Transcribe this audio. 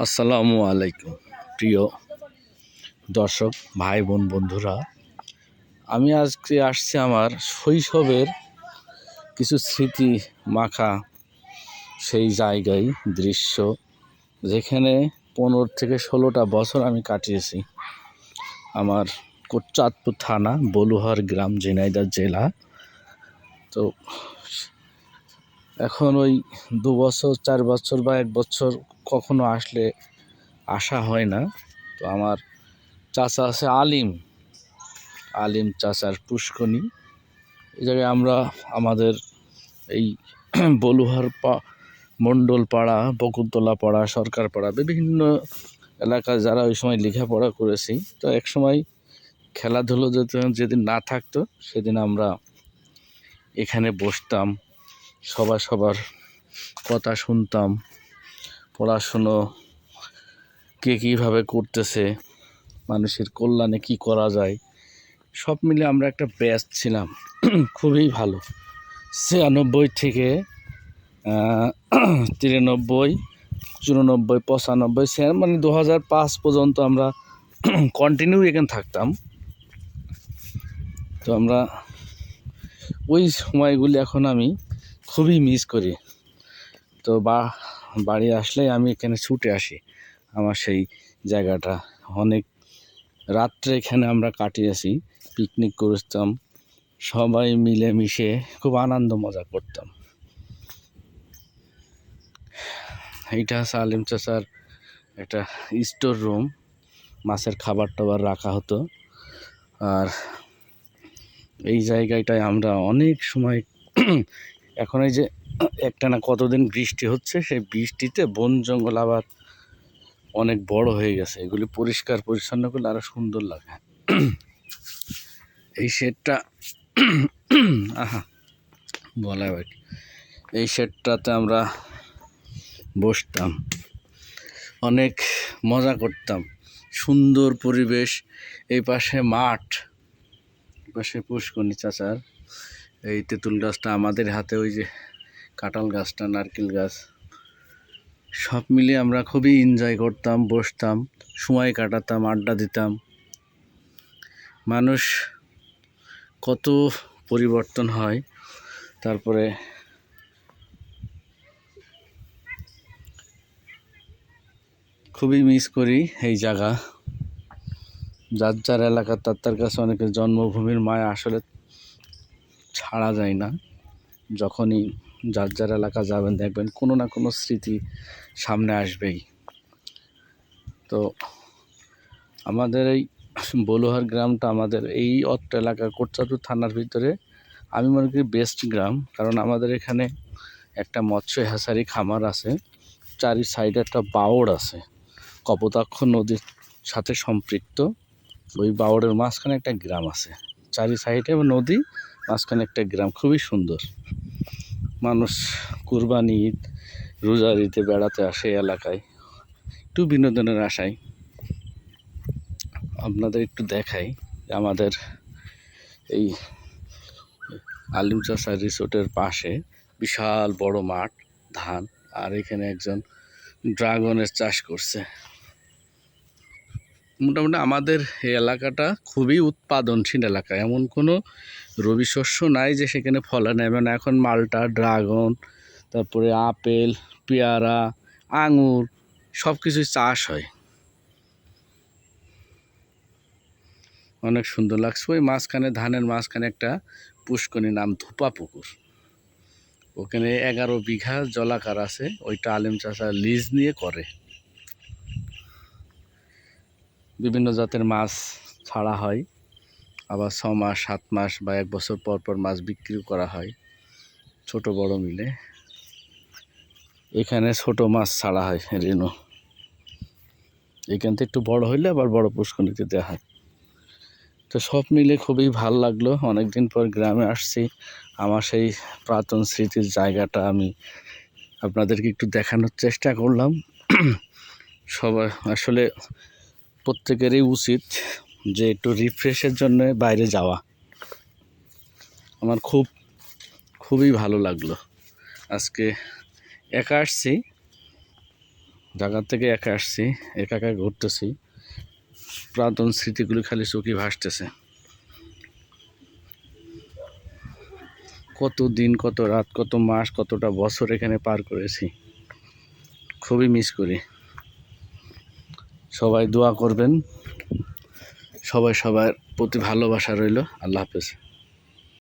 আসসালামু আলাইকুম। প্রিয় দর্শক, ভাই, বোন, বন্ধুরা, আমি আজকে আসছি আমার শৈশবের কিছু স্মৃতি মাখা সেই জায়গায় দৃশ্য, যেখানে পনেরো থেকে ষোলোটা বছর আমি কাটিয়েছি। আমার কোটচাঁদপুর থানা, বলুহার গ্রাম, ঝিনাইদহ জেলা। তো এখন ওই দু বছর, চার বছর বা এক বছর কখনো আসলে আসা হয় না। তো আমার চাচা আছে আলিম। আলিম চাচার পুষ্কনি এই জায়গায় আমরা আমাদের এই বলুহার পা মণ্ডল পাড়া বকুলতলা পাড়া, সরকার পাড়া, বিভিন্ন এলাকায় যারা ওই সময় লেখাপড়া করেছি, তো এক সময় খেলাধুলো যেদিন যেদিন না থাকতো, সেদিন আমরা এখানে বসতাম। সবার সবার কথা শুনতাম, পড়াশুনো, কে কীভাবে করতেছে, মানুষের কল্যাণে কি করা যায়, সব মিলে আমরা একটা ব্যাচ ছিলাম। খুবই ভালো। ছিয়ানব্বই থেকে তিরানব্বই, চুরানব্বই, পঁচানব্বই সে মানে দু হাজার পাঁচ পর্যন্ত আমরা কন্টিনিউ এখানে থাকতাম। তো আমরা ওই সময়গুলি এখন আমি খুবই মিস করি। তো বা, বাড়ি আসলেই আমি এখানে ছুটে আসি। আমার সেই জায়গাটা। অনেক রাত্রে এখানে আমরা কাটিয়েছি পিকনিক করতাম সবাই মিলে মিশে খুব আনন্দ মজা করতাম। এইটা আছে আলিম চাচার একটা স্টোর রুম মাছের খাবার টাবার রাখা হতো। আর এই জায়গাটায় আমরা অনেক সময় এখন এই যে একটা না কতদিন বৃষ্টি হচ্ছে, সেই বৃষ্টিতে বন জঙ্গল আবার অনেক বড় হয়ে গেছে। এগুলি পরিষ্কার পরিচ্ছন্ন করলে আরও সুন্দর লাগে। এই শেডটা, আহা, বলা হয়। এই শেডটাতে আমরা বসতাম। অনেক মজা করতাম। সুন্দর পরিবেশ। এই পাশে মাঠ। পাশে পুষ্করণী চাচার এই তেঁতুল গাছটা আমাদের হাতে, ওই যে কাঁঠাল গাছটা, নারকেল গাছ, সব মিলিয়ে আমরা খুবই এনজয় করতাম, বসতাম, সময় কাটাতাম, আড্ডা দিতাম। মানুষ কত পরিবর্তন হয়। তারপরে খুবই মিস করি এই জায়গা। যার যার এলাকা, তার তার কাছে অনেকের জন্মভূমির মায়া আসলে ছাড়া যায় না। যখনই যার যার এলাকা যাবেন, দেখবেন কোনো না কোনো স্মৃতি সামনে আসবেই। তো আমাদের এই বলুহার গ্রামটা আমাদের এই অত্র এলাকা কোটচাতুর থানার ভিতরে আমি মনে করি বেস্ট গ্রাম। কারণ আমাদের এখানে একটা মৎস্য হেসারি খামার আছে, চারি সাইডে একটা বাওড় আছে। কপোতাক্ষ নদীর সাথে সম্পৃক্ত। ওই বাওড়ের মাঝখানে একটা গ্রাম আছে। চারি সাইডে নদী, মাঝখানে একটা গ্রাম। খুবই সুন্দর। মানুষ কুরবানি ঈদ রোজার ঈদে বেড়াতে আসে এলাকায়। একটু বিনোদনের আশায়। আপনাদের একটু দেখাই আমাদের এই আলিম চাষা রিসোর্টের পাশে বিশাল বড় মাঠ, ধান, আর এখানে একজন ড্রাগনের চাষ করছে। মোটামুটি আমাদের এই এলাকাটা খুবই উৎপাদনশীল এলাকা। এমন কোনো রবি শস্য নাই যে সেখানে ফলে না এখন মালটা, ড্রাগন, তারপরে আপেল, পেয়ারা, আঙুর সব কিছুই চাষ হয়। অনেক সুন্দর লাগছে। ওই মাঝখানে ধানের মাঝখানে একটা পুষ্কনি নাম ধুপা পুকুর। ওখানে এগারো বিঘা জলাকার আছে। ওইটা আলিম চাষা লিজ নিয়ে করে। বিভিন্ন জাতের মাছ ছাড়া হয়। আবার ছ মাস, সাত মাস বা এক বছর পর পর মাছ বিক্রিও করা হয়, ছোট বড় মিলে। এখানে ছোট মাছ ছাড়া হয় রেনু এখান থেকে একটু বড় হইলে আবার বড় পুষ্করণীতে দেওয়া হয়। তো সব মিলে খুবই ভালো লাগল। অনেকদিন পর গ্রামে আসছি। আমার সেই পুরাতন স্মৃতির জায়গাটা আমি আপনাদেরকে একটু দেখানোর চেষ্টা করলাম। সবাই আসলে প্রত্যেকেরই উচিত যে একটু রিফ্রেশের জন্য বাইরে যাওয়া। আমার খুব, খুবই ভালো লাগল। আজকে একা আসছি, ঢাকা থেকে একা আসছি, একা একা ঘুরতেছি। পুরাতন স্মৃতিগুলো খালি চোখে ভাসতেছে। কত দিন, কত রাত, কত মাস, কতটা বছর এখানে পার করেছি, খুবই মিস করি। সবাই দোয়া করবেন। সবাই সবার প্রতি ভালোবাসা রইল। আল্লাহ হাফেজ।